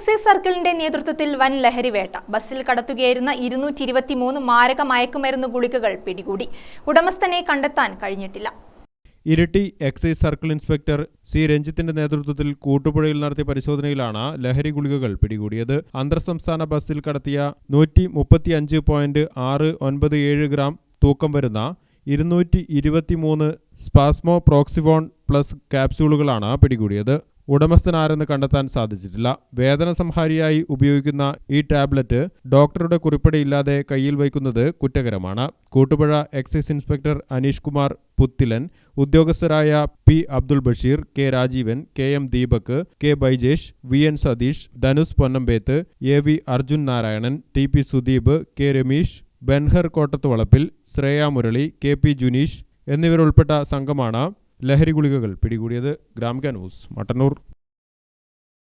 Excise സർക്കിളിന്റെ നേതൃത്വത്തിൽ വൻ ലഹരിവേട്ട ബസ്സിൽ കടത്തുകയായിരുന്ന ഇരുന്നൂറ്റി ഇരുപത്തിമൂന്ന് മാരക മയക്കുമരുന്ന് ഗുളികകൾ പിടികൂടി. ഉടമസ്ഥനെ കണ്ടെത്താൻ കഴിഞ്ഞിട്ടില്ല. Iritty excise circle inspector C രഞ്ജിത്തിന്റെ നേതൃത്വത്തിൽ കൂട്ടുപുഴയിൽ നടത്തിയ പരിശോധനയിലാണ് ലഹരി ഗുളികകൾ പിടികൂടിയത്. അന്തർ സംസ്ഥാന ബസ്സിൽ കടത്തിയ നൂറ്റി മുപ്പത്തി അഞ്ച് പോയിന്റ് ആറ് ഒൻപത് ഏഴ് ഗ്രാം തൂക്കം വരുന്ന ഇരുന്നൂറ്റി ഇരുപത്തിമൂന്ന് സ്പാസ്മോ പ്രോക്സിവോൺ പ്ലസ് ക്യാപ്സ്യൂളുകളാണ് പിടികൂടിയത്. ഉടമസ്ഥനാരെന്ന് കണ്ടെത്താൻ സാധിച്ചിട്ടില്ല. വേദന സംഹാരിയായി ഉപയോഗിക്കുന്ന ഈ ടാബ്ലറ്റ് ഡോക്ടറുടെ കുറിപ്പടിയില്ലാതെ കയ്യിൽ വയ്ക്കുന്നത് കുറ്റകരമാണ്. Koottupuzha excise inspector Aneesh Kumar Puthilan ഉദ്യോഗസ്ഥരായ P Abdul Basheer K Rajeevan K M Deepak K Baijesh V N Satheesh Dhanus Ponnambeth A V Arjun Narayanan T P Sudeep K Rameesh Benhur Kottath Valappil Shreya Murali K P Juneesh എന്നിവരുൾപ്പെട്ട സംഘമാണ് ലഹരി ഗുളികകൾ പിടികൂടിയത് Gramika news Mattannur